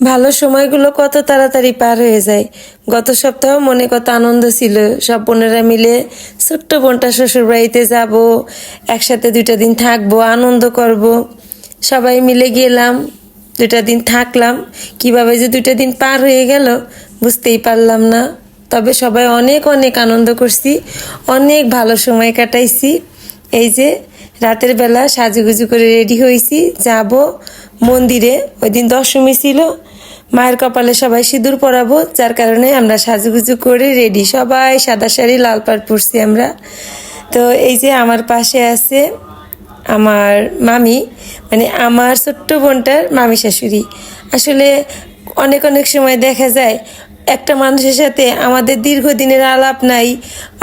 ভালো সময়গুলো কত তাড়াতাড়ি পার হয়ে যায়। গত সপ্তাহ মনে কত আনন্দ ছিল। সব বোনেরা মিলে ছোট্ট বোনটা শ্বশুর বাড়িতে যাব, একসাথে দুইটা দিন থাকব, আনন্দ করব। সবাই মিলে গেলাম, দুইটা দিন থাকলাম। কীভাবে যে দুইটা দিন পার হয়ে গেল বুঝতেই পারলাম না। তবে সবাই অনেক অনেক আনন্দ করছি, অনেক ভালো সময় কাটাইছি। এই যে রাতের বেলা সাজুগুজু করে রেডি হয়েছি, যাব মন্দিরে। ওই দিন দশমী ছিল মায়ের কপালে সবাই সিঁদুর পরাবো, যার কারণে আমরা সাজুগুজু করে রেডি সবাই সাদা শাড়ি, লাল পাড় পরছি আমরা। তো এই যে আমার পাশে আছে আমার মামি মানে আমার ছোট্ট বোনটার মামি শাশুড়ি। আসলে অনেক অনেক সময় দেখা যায় একটা মানুষের সাথে আমাদের দীর্ঘদিনের আলাপ নাই,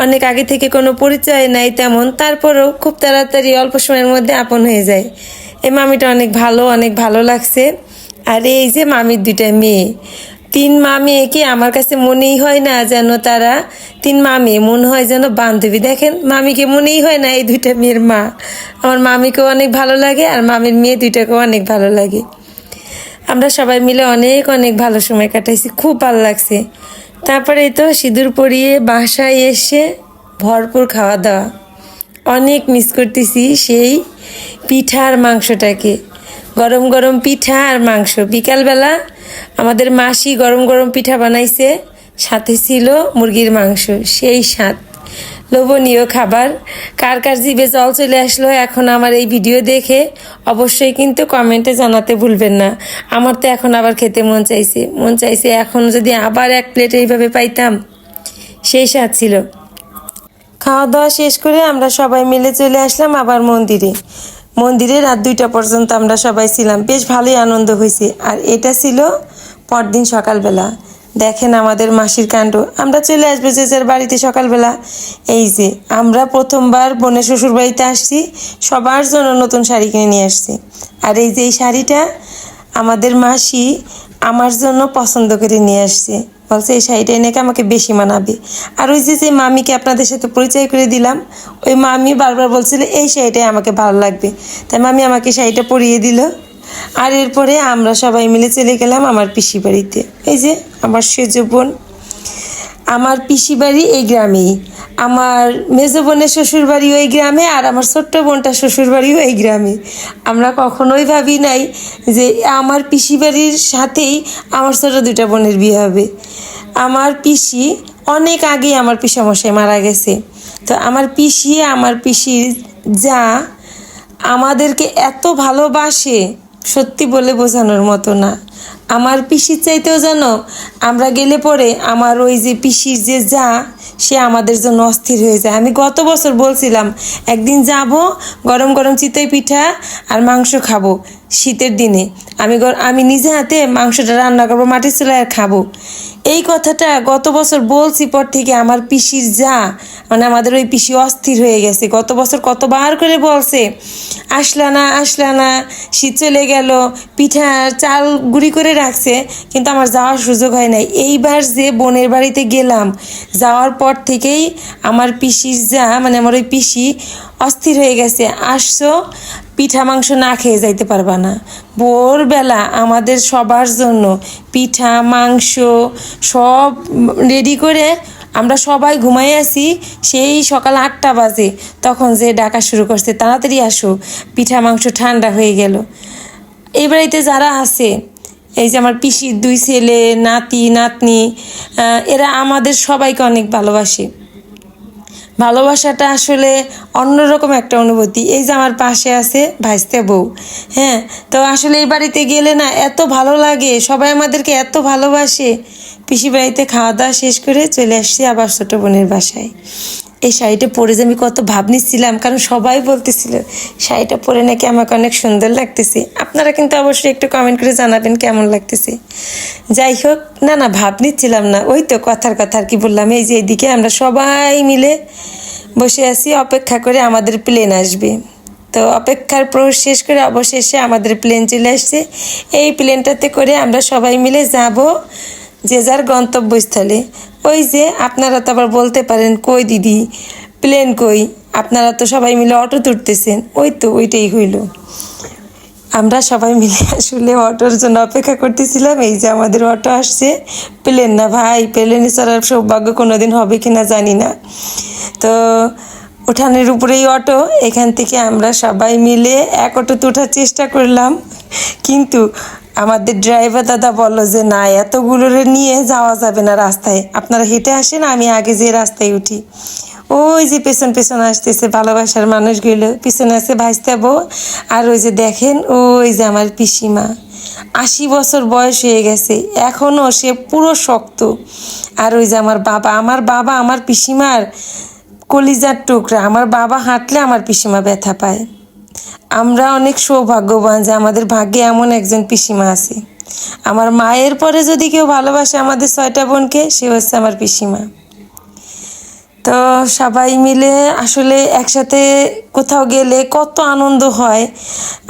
অনেক আগে থেকে কোনো পরিচয় নাই তেমন, তারপরেও খুব তাড়াতাড়ি অল্প সময়ের মধ্যে আপন হয়ে যায়। এই মামিটা অনেক ভালো অনেক ভালো লাগছে। আর এই যে মামির দুইটা মেয়ে। তিন মা মেয়েকে আমার কাছে মনেই হয় না যেন তারা তিন মা মেয়ে মনে হয় যেন বান্ধবী। দেখেন, মামিকে মনেই হয় না এই দুইটা মেয়ের মা। আমার মামিকেও অনেক ভালো লাগে আর মামির মেয়ে দুইটাকেও অনেক ভালো লাগে। আমরা সবাই মিলে অনেক অনেক ভালো সময় কাটাইছি, খুব ভালো লাগছে। তারপরে তো সিঁদুর পরিয়ে বাসায় এসে ভরপুর খাওয়া দাওয়া। অনেক মিস করতেছি সেই পিঠার মাংসটাকে। গরম গরম পিঠা আর মাংস। বিকালবেলা আমাদের মাসি গরম গরম পিঠা বানাইছে, সাথে ছিল মুরগির মাংস, সেই স্বাদ। লোভনীয় খাবার। কার কার জিভে জল চলে আসলো এখন আমার এই ভিডিও দেখে অবশ্যই কিন্তু কমেন্টে জানাতে ভুলবেন না। আমার তো এখন আবার খেতে মন চাইছে। মন চাইছে এখন যদি আবার এক প্লেট এইভাবে পাইতাম, সেই স্বাদ ছিল। খাওয়া দাওয়া শেষ করে আমরা সবাই মিলে চলে আসলাম আবার মন্দিরে। মন্দিরে রাত দুইটা পর্যন্ত আমরা সবাই ছিলাম। বেশ ভালোই আনন্দ হয়েছে। আর এটা ছিল পরদিন সকালবেলা। দেখেন আমাদের মাসির কাণ্ড। আমরা চলে আসব যে যার বাড়িতে সকালবেলা। এই যে, আমরা প্রথমবার বোনের শ্বশুর বাড়িতে আসছি। সবার জন্য নতুন শাড়ি কিনে নিয়ে আসছি। আর এই যে এই শাড়িটা আমাদের মাসি আমার জন্য পছন্দ করে নিয়ে আসছে। বলছে, এই শাড়িটা এনেকে আমাকে বেশি মানাবে? আর ওই যে যে মামিকে আপনাদের সাথে পরিচয় করে দিলাম, ওই মামি বারবার বলছিল, এই শাড়িটাই আমাকে ভালো লাগবে। তাই মামি আমাকে শাড়িটা পরিয়ে দিল। আর এরপরে আমরা সবাই মিলে চলে গেলাম আমার পিসি বাড়িতে। এই যে, আমার সেজ বোন আমার পিসি বাড়ি এই গ্রামেই। আমার মেজো বোনের শ্বশুর বাড়ি ওই গ্রামে আর আমার ছোট্ট বোনটার শ্বশুর বাড়িও এই গ্রামে। আমরা কখনোই ভাবি নাই যে আমার পিসি বাড়ির সাথেই আমার ছোট দুইটা বোনের বিয়ে হবে। আমার পিসি অনেক আগেই আমার পিসামশাই মারা গেছে। তো আমার পিসি, আমার পিসির যা আমাদেরকে এত ভালোবাসে, সত্যি বলে বোঝানোর মতো না। আমার পিসির চাইতেও যেন আমরা গেলে পরে আমার ওই যে পিসির যে যা, সে আমাদের জন্য অস্থির হয়ে যায়। আমি গত বছর বলছিলাম, একদিন যাব, গরম গরম চিতই পিঠা আর মাংস খাব। শীতের দিনে। আমি আমি নিজে হাতে মাংসটা রান্না করব, মাটির চুলায় আর খাব। এই কথাটা গত বছর বলছি পর থেকে আমার পিসির যা মানে আমাদের ওই পিসি অস্থির হয়ে গেছে। গত বছর কতবার করে বলছে, আসলা না আসলা না, শীত চলে গেল, পিঠা চাল গুঁড়ি করে রাখছে, কিন্তু আমার যাওয়ার সুযোগ হয় নাই। এইবার যে বোনের বাড়িতে গেলাম, যাওয়ার পর থেকেই আমার পিসির যা মানে আমার ওই পিসি অস্থির হয়ে গেছে। আসছো পিঠা মাংস না খেয়ে যাইতে পারবা না। ভোরবেলা আমাদের সবার জন্য পিঠা, মাংস সব রেডি করে আমরা সবাই ঘুমাই আছি সেই সকাল আটটা বাজে, তখন যে ডাকা শুরু করছে, তাড়াতাড়ি আসো, পিঠা মাংস ঠান্ডা হয়ে গেল। এই বাড়িতে যারা আছে, এই যে আমার পিসির দুই ছেলে, নাতি, নাতনি এরা আমাদের সবাইকে অনেক ভালোবাসে। ভালোবাসাটা আসলে অন্যরকম একটা অনুভূতি। এই যে আমার পাশে আছে ভাইস্তে বউ হ্যাঁ? তো আসলে এই বাড়িতে গেলে না এত ভালো লাগে, সবাই আমাদেরকে এত ভালোবাসে। পিসি বাড়িতে খাওয়া দাওয়া শেষ করে চলে আসছি আবার ছোটো বোনের বাসায়। এই শাড়িটা পরে যে আমি কত ভাব নিচ্ছিলাম, কারণ সবাই বলতেছিল, শাড়িটা পরে নাকি আমাকে অনেক সুন্দর লাগতেছে। আপনারা কিন্তু অবশ্যই একটু কমেন্ট করে জানাবেন কেমন লাগতেছে। যাই হোক, না না, ভাব নিচ্ছিলাম না। ওই তো কথার কথা আর কি বললাম, এই যে এদিকে আমরা সবাই মিলে বসে আছি, অপেক্ষা করে আমাদের প্লেন আসবে। তো অপেক্ষার প্রহর শেষ করে অবশেষে আমাদের প্লেন চলে আসছে। এই প্লেনটাতে করে আমরা সবাই মিলে যাব যে যার গন্তব্যস্থলে। ওই যে আপনারা তো আবার বলতে পারেন, কই দিদি, প্লেন কই? আপনারা তো সবাই মিলে অটো তুলতেছেন। ওই তো ওইটাই হইল। আমরা সবাই মিলে আসলে অটোর জন্য অপেক্ষা করতেছিলাম, এই যে আমাদের অটো আসছে। প্লেন না ভাই, প্লেনে চড়ার সৌভাগ্য কোনোদিন হবে কি না জানি না। তো উঠানের উপরেই অটো, এখান থেকে আমরা সবাই মিলে এক অটোতে ওঠার চেষ্টা করলাম। কিন্তু আমাদের ড্রাইভার দাদা বলল যে, না, এতগুলোরে নিয়ে যাওয়া যাবে না রাস্তায়। আপনারা হেঁটে আসেন, আমি আগে যে রাস্তায় উঠি। ওই যে পেছন পেছন আসতেছে ভালোবাসার মানুষগুলো। পিছনে আছে ভাইস্তা বউ। আর ওই যে দেখেন, ওই যে আমার পিসিমা। আশি বছর বয়স হয়ে গেছে। এখনও সে পুরো শক্ত। আর ওই যে আমার বাবা আমার বাবা, আমার পিসিমার কলিজার টুকরা। আমার বাবা হাঁটলে আমার পিসিমা ব্যথা পায়। আমরা অনেক সৌভাগ্যবান যে আমাদের ভাগ্যে এমন একজন পিসিমা আছে। আমার মায়ের পরে যদি কেউ ভালোবাসে আমাদের ছয়টা বোনকে, সে হচ্ছে আমার পিসিমা। তো সবাই মিলে আসলে একসাথে কোথাও গেলে কত আনন্দ হয়।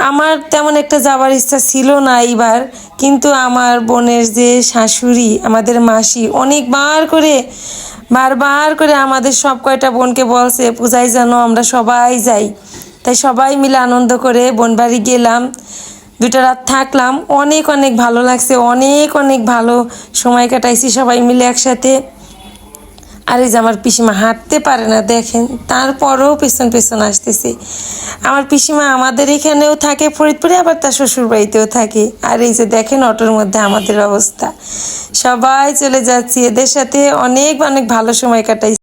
আমার তেমন একটা যাওয়ার ইচ্ছা ছিল না এইবার, কিন্তু আমার বোনের যে শাশুড়ি, আমাদের মাসি অনেকবার করে বারবার করে আমাদের সব কয়টা বোনকে বলছে পূজায় যেন আমরা সবাই যাই। তাই সবাই মিলে আনন্দ করে বোন বাড়ি গেলাম। দুটো রাত থাকলাম। অনেক অনেক ভালো লাগছে। অনেক অনেক ভালো সময় কাটাইছি সবাই মিলে একসাথে। আর এই যে আমার পিসিমা হাঁটতে পারে না, দেখেন, তারপরেও পেছন পেছন আসতেছে। আমার পিসিমা আমাদের এখানেও থাকে, ফরিদপুরে আবার তার শ্বশুর বাড়িতেও থাকে। আর এই যে দেখেন অটোর মধ্যে আমাদের অবস্থা। সবাই চলে যাচ্ছি। এদের সাথে অনেক অনেক ভালো সময় কাটাই